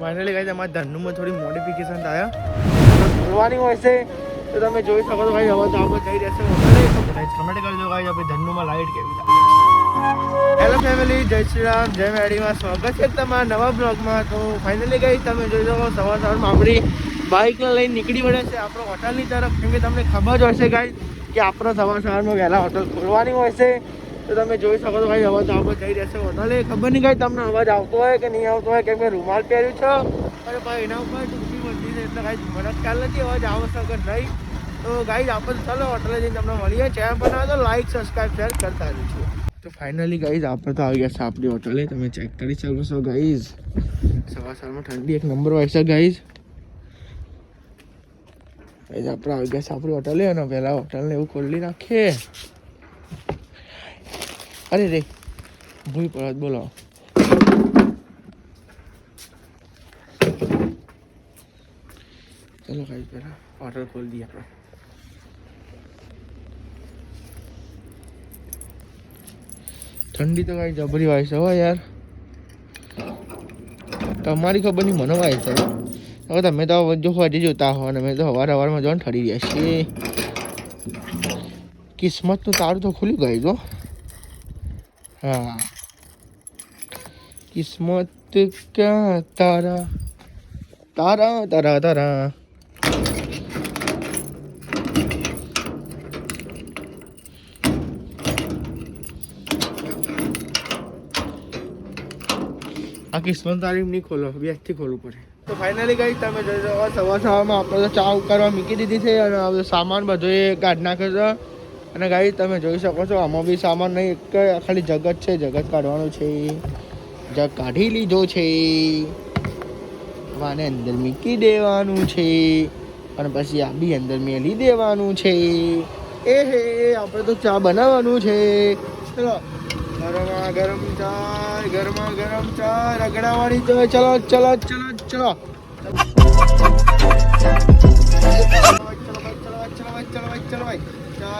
Finally guys અમારા ધનુમાં થોડી modification થયા. ખોલવાની હોય છે તો તમે જોઈ શકો છો ભાઈ હવે તો આપણે જઈ રહેશે કમેન્ટ કરજો ગાઈઝ આપણે ધનુમાં લાઈટ કેવી થાય હેલો ફેમિલી જય શ્રી રામ જય મેડીમાં સ્વાગત છે તમારા નવા બ્લોગમાં તો ફાઇનલી ગઈ તમે જોઈ શકો સવાર સવારમાં આપણી બાઇકને લઈને નીકળી પડે છે આપણો હોટલની તરફ. કેમ કે તમને ખબર જ હશે ગાઈ કે આપણો સવાર સવારમાં વહેલા હોટલ ખોલવાની હોય છે. તો તમે જોઈ શકો છો ભાઈ, અવાજ તો આપણે જઈ રહેશે વધારે ખબર નહીં કાંઈ તમને અવાજ આવતો હોય કે નહીં આવતો હોય, કેમ કે રૂમાલ પહેર્યું છે. અને ભાઈ, એના ઉપર ટૂંકી મળતી છે, એટલે કાંઈ મને ખ્યાલ નથી, અવાજ આવશે કે નહીં. તો ગાઈઝ, આપણે ચાલો હોટલે જઈને તમને મળીએ. ચેનલ બનાવો તો લાઈક સબસ્ક્રાઈબ શેર કરતા રહીશું તો ફાઇનલી ગાઈઝ, આપણે તો આવી ગયા છે આપણી હોટલે તમે ચેક કરી શકો છો, ગાઈઝ. સવાર સવારમાં ઠંડી એક નંબર હોય છે, ગાઈઝ. ગાઈઝ, આપણે આવી ગયા છે આપણી હોટલે અને પહેલાં હોટલને એવું ખોલી નાખીએ. અરે રે ભૂઈ પડત બોલો ચલો ખાઈ પહેલાં હોટલ ખોલી દઈએ આપણે ઠંડી તો કાંઈ જબરી વાય છે હો યાર તમારી ખબર નહીં મને વાય છે હવે તમે તો જો હજી જોતા હો અને મેં તો હવાર હવારમાં જોઈને ઠરી રહ્યા છીએ કિસ્મતનું તારું તો ખુલ્યું ગયું જો હા. કિસ્મત ક્યાં તારા? તારા તારા તારા. આ કિસ્મત તારીખ નહીં ખોલો વ્યાજથી ખોલવું પડે. તો ફાઇનલી ગઈ તમે જોઈ સવાર સવારમાં આપણે ચા ઉકાળવા મૂકી દીધી છે અને સામાન બધો એ કાઢી નાખ્યો છે અને ગાઈ તમે જોઈ શકો છો, આમાં બી સામાન નહીં ખાલી જગત છે, જગત કાઢવાનું છે. જગ કાઢી લીધો છે. આને અંદર મૂકી દેવાનું છે. અને પછી આ બી અંદર મેલી દેવાનું છે. એ હે આપણે તો ચા બનાવવાનું છે. ચલો, ગરમા ગરમ ચા ગરમા ગરમ ચા રગડાવાળી ચલો ચલો ચલો ચલો. ચલો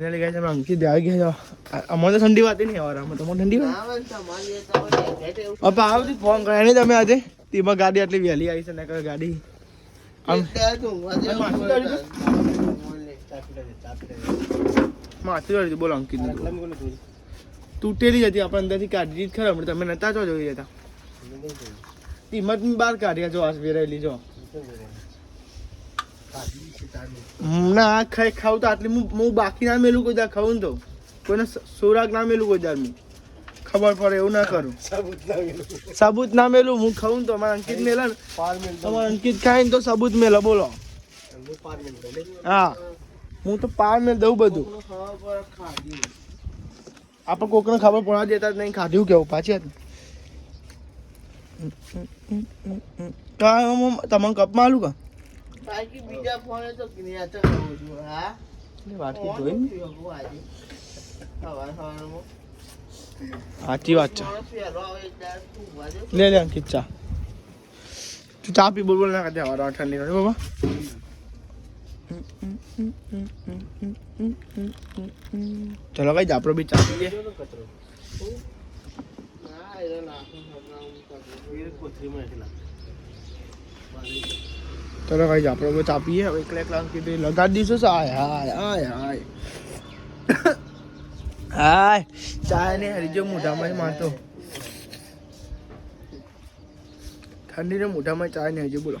ફાઇનલી ગાઈસ અમે અંકિતભાઈ આવી ગયા અમારે તો ઠંડી વાત નહીં યાર અમે તમારે ઠંડી વાત. પપ્પા આવતી ફોન કર્યા નહીં તમે આજે? તેમાં ગાડી આટલી વહેલી આવી છે ને કઈ ગાડી માથું વાળી બોલો અંકિત તૂટેલી હતી આપણે અંદરથી કાઢી જ ખરા તમે નતા જો જોઈ જતા કિંમત બહાર કાઢ્યા જો આ વેરાયેલી જો. ના આ ખાઈ ખાવ તો આટલી હું બાકી ના મેલું કોઈ દાર ખાવું તો. કોઈને સોરાક ના મેલું કોઈ દાર હું ખબર પડે એવું ના કરું. સાબુત ના મેલું. હું ખાવું ને તો. અમારા અંકિત મેલા ને અમારા અંકિત ખાય ને તો સાબુત મેલા બોલો. હા હું. તો પાર મેલ દઉં બધું. આપણે કોકને ખબર પડવા દેતા નહીં ખાધું કેવું પાછી તમને કપમાં આલું કા? વાટકી જોઈ ને? સાચી વાત છે. લે લે અંકિત ચા. તું ચા પી બોલ બોલ ના કાઢે હવા ઠંડી નથી બાબા ચલો કઈ આપણો બી ચા પીએ ચલો કઈ આપણે બી આપીએ પીએ હવે એકલા એકલા કીધું, લગાડી દઈશું હાય હાય હાય હાય. હાય ચા ને હરીજો મોઢામાં મારતો. ઠંડીને મોઢામાં ચા ને હરીજો બોલો.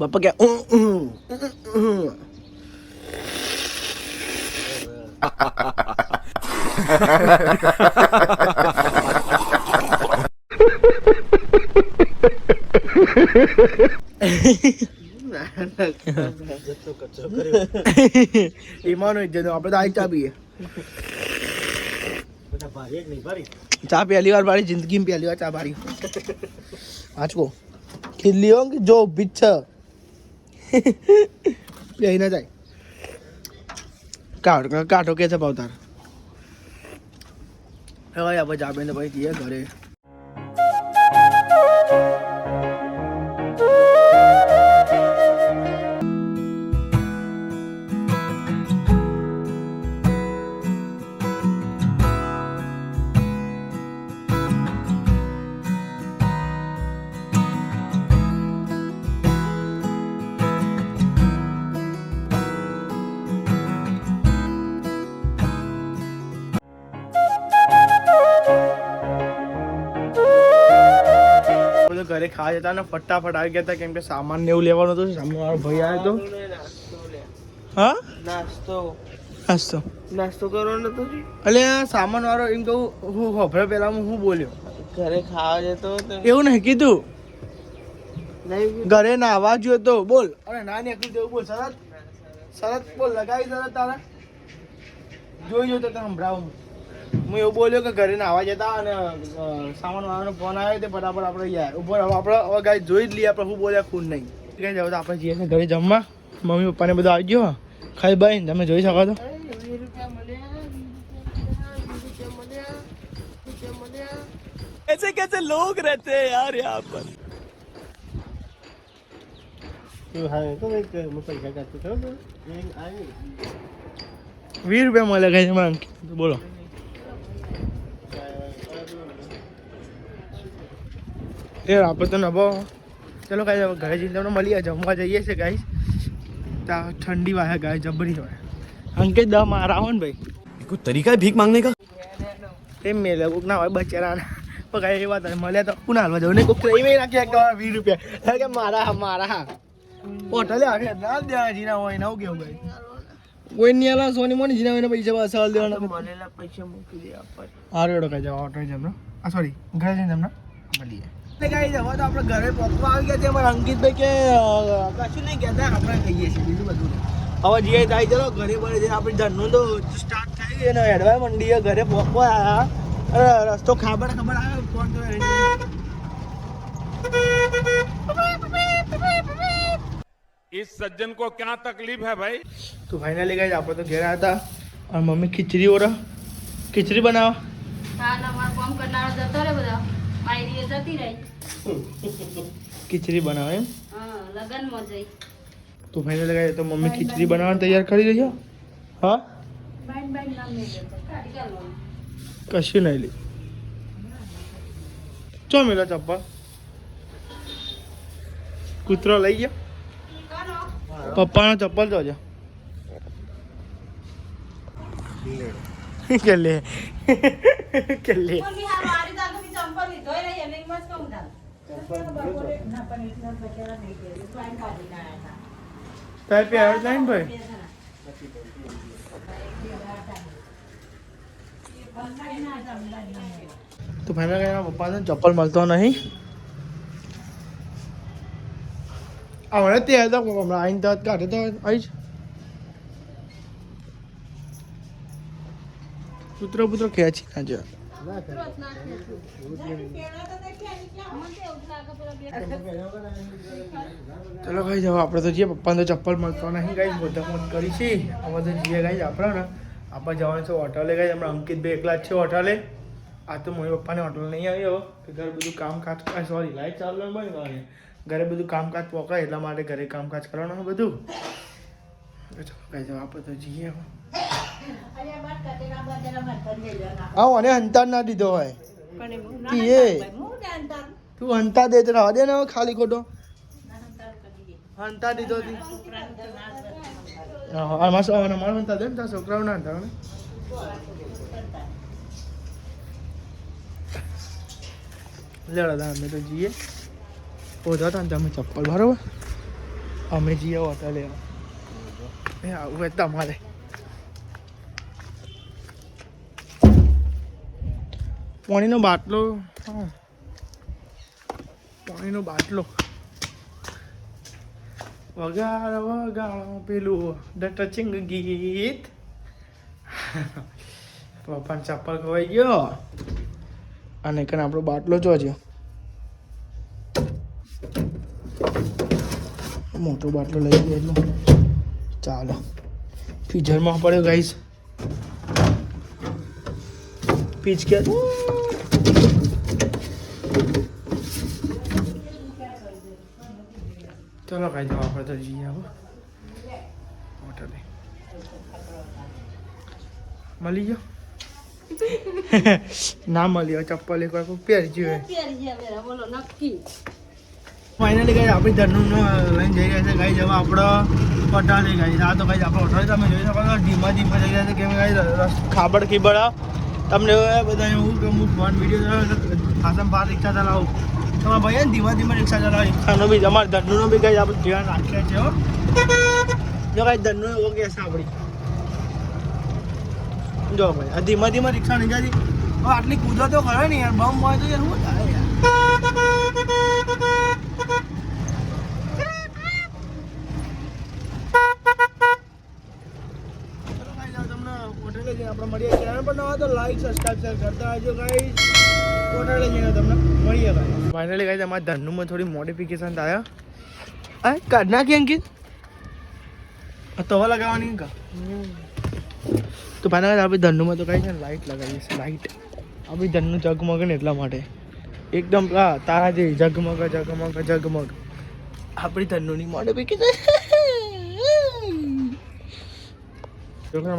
બાપા કે ha ha ha ha એમાંનો એક જણો આપણે તો ચા પીએ ચા પહેલી વાર મારી જિંદગી પહેલી વાર ચા પાડી આચકો ખીલી હો કે જો ઊભી જ છે. બે ના જાય. કાઢો કાઢો કે છે ભાવતાર હવે આપણે ચા ને ભાઈ જઈએ ઘરે. ખાવા જતા ને ફટાફટ આવી ગયા હતા કેમ કે સામાન ને એવું લેવાનું હતું. સામે વાળો ભાઈ આવ્યો હતો હા? નાસ્તો. નાસ્તો. નાસ્તો કરવાનો હતો એટલે સામાન વાળો એમ કહું હું હોભરે પેલા હું બોલ્યો. ઘરે ખાવા જતો એવું નહીં કીધું. ઘરે ના અવાજ જોયો તો બોલ. અરે ના નીકળી તેવું બોલ સરત સરત બોલ લગાવી સરત તારા. જોઈ જોતો તો સંભળાવું હું એવું બોલ્યો કે ઘરે નાવા જતા અને અ, સામાન વાળાનો ફોન આવ્યો તે ફટાફટ આપણે યાર ઉપર હવે આપણે હવે ગાય જોઈ જ લઈએ આપણે શું બોલ્યા ખૂન નહીં કઈ જાવ તો આપણે જઈએ છીએ ઘરે જમવા મમ્મી પપ્પાને બધું આવી ગયો ખાઈ બાઈ તમે જોઈ શકો છો ऐसे कैसे लोग रहते हैं यार यहाँ पर વીસ રૂપિયા મળે કઈ એમાં બોલો એ આપણે તો નભો ચલો કાંઈ હવે ઘરે જઈને તમને મળીએ જમવા જઈએ છીએ ગાઈસ ત્યાં ઠંડી વાહે ગાય જબરી હોય અંકે દ મારા આવો ને ભાઈ. કોઈ તરીકા ભીખ માંગને કા? તેમ મેલે કોક ના હોય બચેરાના. પણ કાંઈ એ વાત મળ્યા તો કુના હાલવા જવું. ને કોક ત્રણ નાખ્યા વીસ રૂપિયા. કે મારા હા મારા હોટલે આવે ના દેવા જીના હોય ને નવું કેવું ભાઈ કોઈ નહીં આલા સોની મોની જીના હોય પૈસા પાછા હાલ દેવાના. મળેલા પૈસા મૂકી દે આપણ હારું એડો કઈ જવા હોટલ જમનો. આ સોરી ઘરે જઈને તમને મળીએ. કઈ જવા તો આપણે ઘરે પપ્પા આવી ગયા છે અમારા અંકિતભાઈ કે અ, કશું નહીં કહેતા આપણે કહીએ છીએ બીજું બધું નહીં. હવે જઈએ થાય ચલો ઘરે બરે જઈને આપણે ધરનું તો સ્ટાર્ટ થઈ ગઈ ને હેડવા મંડીએ ઘરે પપ્પા આવ્યા અરે રસ્તો ખાબર ખબર આવે ફોન તો इस सज्जन को क्या तकलीफ है भाई તો ફાઇનલી ગઈ આપણે તો ઘેર આવ્યા હતા અને મમ્મી ખીચડી ઓરા ખીચડી બનાવો હા ના મારો કામ કરનારો જતો રે બધા મારી જતી રહી ખીચડી બનાવો એમ હા લગનમાં જઈ તો ફાઇનલી ગઈ તો મમ્મી ખીચડી બનાવવાની તૈયાર કરી રહી છો હા બાઈન બાઈન નામ નહીં જતો કાઢી કાઢવાનું કશું નહીં લી ચો મેલો ચપ્પલ કૂતરો લઈ ગયો પપ્પાનો ચપ્પલ જોજો કે લે કે લે તારે પહેરો જ નહીં ને ભાઈ તો ફાઇનલ એના પપ્પાને ચપ્પલ મળતો નહીં. હમણાં તે હતા હમણાં આવીને તરત કાઢે તો આવી જ પુત્ર પુત્ર ખેંચી ના છે ચલો ભાઈ જવા આપણે તો જઈએ. પપ્પાને તો ચપ્પલ મળતો નહીં ગાઈ બધા ફોન કરી છે. અમે તો જઈએ ગાઈ આપણે ને. આપણે જવાનું છે હોટલે ગાઈ હમણાં અંકિતભાઈ એકલા જ છે હોટલે. આ તો મમ્મી પપ્પાને હોટલ નહીં આવ્યો કે ઘરે બધું કામકાજ સોરી લાઈટ ચાલુ બંધ કરવાની ઘરે બધું કામકાજ પોકાય, એટલા માટે ઘરે કામકાજ કરવાનું બધું. ચલો ગાઈ જાવ આપણે તો જઈએ. આવો અને હંતાર ના દીધો હોય. એ તું હંતા દે તો દે ને ખાલી ખોટો? હંતા દીધો હતી હા આમાં શું આવવાના મારા હંતા દે ને તારા છોકરાઓ ના હંતા લેડા દા અમે તો જઈએ. પોતા હતા ને તમે ચપ્પલ બરોબર? અમે જઈએ લેવા એ આવું તમારે. પાણીનો બાટલો. પાણીનો બાટલો. વગાડ વગાડ, પેલું ધ ટચિંગ ગીત. પપ્પાને ચપ્પલ ખવાઈ ગયો. અને કને આપણો બાટલો જોજો મોટો બાટલો લઈ ગયો એટલો. ચાલો. ફીચરમાં પડ્યો ગાઈશ પીચ કે ચલો કાંઈ જવા આપણે તો જઈએ આવો હોટલે મળી ગયો ના મળ્યો ચપ્પલ એક વાર કોઈ પહેરી જોઈએ બોલો નક્કી ફાઇનલી ગઈ આપણી ધરનું લઈને જઈ રહ્યા છે ગઈ જવા આપણો પટાણે ગઈ આ તો ગઈ આપણો હોટલ તમે જોઈ શકો છો ધીમા ધીમા જઈ રહ્યા છે કેમ ગઈ ખાબડ ખીબડ તમને બધા હું કે હું ફોન વીડિયો ખાસમ બહાર રિક્ષા ચલાવું. તમારા ભાઈ ધીમા ધીમા રિક્ષા ચલાવો. રિક્ષાનો બી, અમારા ધરનું બી કંઈ આપણે ધ્યાન રાખીએ છીએ જો કાંઈ ધનુ એવો કે છે આપણી. જો ભાઈ, આ ધીમા ધીમા રિક્ષા જતી આટલી કૂદો તો ખરો ને યાર, બમ હોય તો યાર શું થાય યાર ચલો guys, હવે તમને હોટેલે જઈને આપણે મળીએ ચેનલ તો લાઈક સબસ્ક્રાઇબ શેર કરતા રહેજો ગાઈસ હોટેલે જઈને તમને મળીએ ગાઈસ ફાઇનલી ગાઈસ અમારા ધનુમાં થોડી મોડિફિકેશન થયા. આ કાઢ નાખી અંકિત. આ તવા લગાવવાની કા? તો ફાઇનલ આપણે ધનુમાં તો કઈ છે ને લાઇટ લગાવીએ છીએ લાઈટ આપણી ધરનું જગમગ ને એટલા માટે. એકદમ પેલા તારા જેવી ઝગમગ ઝગમગ ઝગમગ. આપણી ધરનુંની મોડિફિકેશન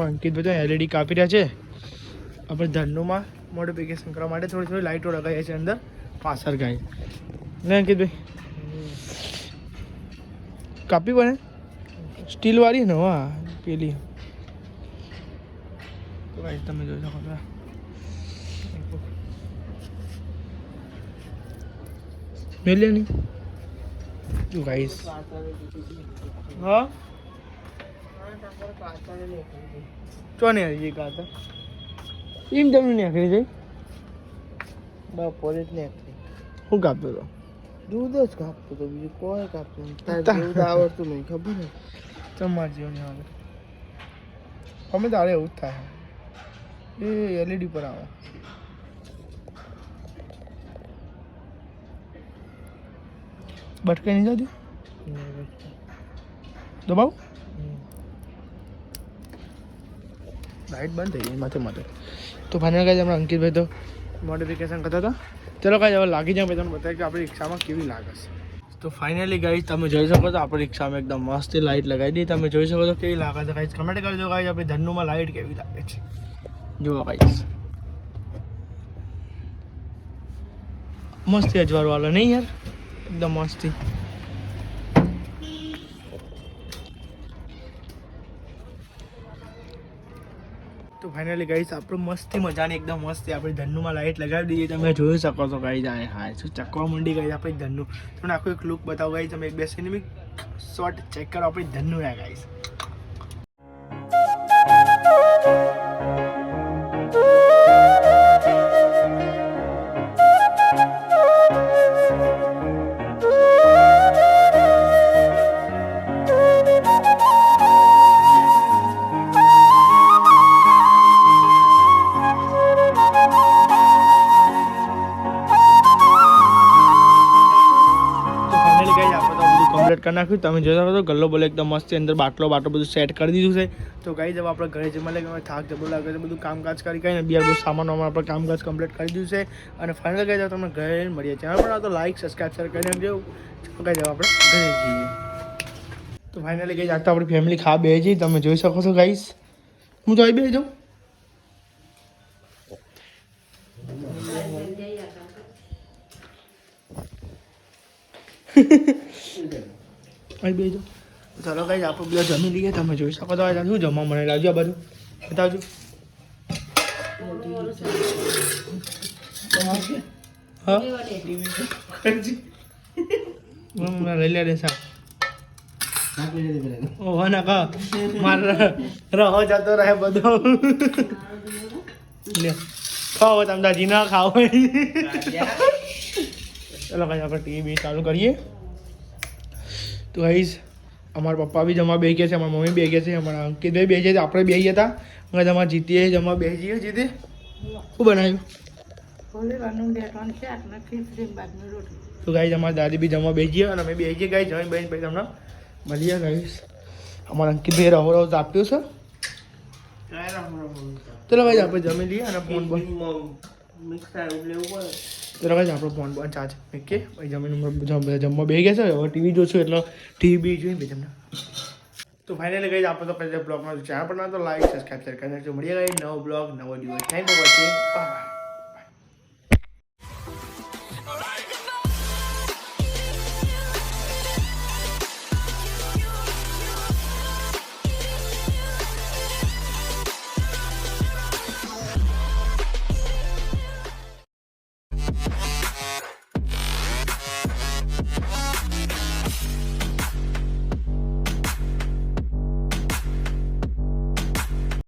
અંકિત બધા એલઈડી કાપી રહ્યા છે. આપણે ધરનુમાં મોડિફિકેશન કરવા માટે થોડી થોડી લાઇટો લગાવીએ છીએ અંદર. પાછળ ગાય. ને અંકિતભાઈ? કાપી પડે સ્ટીલવાળી ને, હા, પેલી. તો ગાઈસ તમે જોઈ શકો છો. મેલ્યા નહીં. જો ગાઈસ હા? ચોને હજી કાતા એમ તમને નીકળી જાય બપોરે જ નીકળી હું કાપ્યો તો. દૂધ જ કાપતો તો બીજું કોઈ કાપતું નહીં. તારે તા- દૂધ આવડતું નહીં ખબર ને? તમાર જેવું નહીં આવે. અમે તારે એવું જ થાય. એ એલઈડી પર આવે. બટકાઈ નહીં જતી? દબાવ? લાઈટ બંધ થઈ ગઈ માથે માથે. તો ફાઇનલ કાંઈ આપણે અંકિતભાઈ તો મોડિફિકેશન કરતા હતા. ચલો કાંઈ હવે લાગી જાય મેં તમને બતાવ્યું કે આપણી રિક્ષામાં કેવી લાગે છે. તો ફાઇનલી ગાઈસ, તમે જોઈ શકો છો આપણી રિક્ષામાં એકદમ મસ્ત લાઇટ લગાવી દીધી. તમે જોઈ શકો છો કેવી લાગે છે ગાઈસ? કમેન્ટ કરજો કાંઈ આપણી ધનુમાં લાઇટ કેવી લાગે છે. જુઓ ગાઈસ. મસ્તી અજવાળું વાળો નહીં યાર? એકદમ મસ્તી. ફાઇનલી ગાઈસ આપણે મસ્તી મજાની, એકદમ મસ્તી. આપણી ધનુમાં લાઇટ લગાવી દીધી તમે જોઈ શકો છો ગાઈસ આ હા શું ચકવા મંડી ગઈ આપણી ધનુ તમને આખો એક લુક બતાવો ગાઈસ તમે એક બે સિનેમિક શોર્ટ ચેક કરો, આપણી ધનુ આ ગાઈસ નાખ્યું. તમે જોતા હતો ગલ્લો બોલે એકદમ મસ્ત અંદર બાટલો બાટલો બધું સેટ કરી દીધું છે. તો કઈ જવા આપણે ઘરે જમવા લાગે અમે થાક જબો લાગે બધું કામકાજ કરી કરીને બીજા બધું સામાન આપણે કામકાજ કમ્પ્લીટ કરી દીધું છે. અને ફાઇનલ કહી જાવ તમને ઘરે મળીએ. ચેનલ પર તો લાઈક સબસ્ક્રાઈબ શેર કરી નાખજો તો ગાઈસ હવે આપણે ઘરે જઈએ. તો ફાઇનલી ગાઈસ આજ તો આપણી ફેમિલી ખા બે જઈએ તમે જોઈ શકો છો ગાઈસ હું તો અહીં બે જાઉં અહીં બે જાઉં ચાલો ગાઈસ આપણે બધા જમી લઈએ તમે જોઈ શકો તો શું જમવા મને લાવજો આ બધું બતાવજો. લઈ લે રે સા ઓહો ના કા મારે રહો જતો રહે બધો. લે ખાઓ ના ખાઓ. ચલો કઈ આપણે ટીવી ચાલુ કરીએ. તો આવીશ અમારા પપ્પા બી જમવા બેસી ગયા છે અમારા મમ્મી બેસી ગયા છે અમારા અંકિતભાઈ બે ગયા છે આપણે બે ગયા હતા. અમે તમારા જીતીએ જમવા બેસી જઈએ જીતે. શું બનાવ્યું? તો ગાઈઝ અમારા દાદી બી જમવા બેસી ગયા અને અમે બેસી ગયા. ગાઈસ જમીન બેન ભાઈ તમને મળીએ ગાઈસ અમારા અંકિતભાઈ રહો રહો આપ્યું છે. ચલો ભાઈ આપણે જમી લઈએ અને ફોન પર મિક્સ લેવું પડે. ચલો ભાઈ આપણો ફોન બોન ચાર્જ. ઓકે ભાઈ જમીન જમવા બે ગયા છે, હવે ટીવી જોશું એટલે ટીવી બી જોઈએ ભાઈ તમને. તો ફાઇનલી ગઈ આપણે તો કઈ બ્લોગમાં પર ના તો લાઈક સબસ્ક્રાઈબ શેર કરી નાખજો. મળીએ ગઈ નવો બ્લોગ નવો દિવસ. Thank you watching bye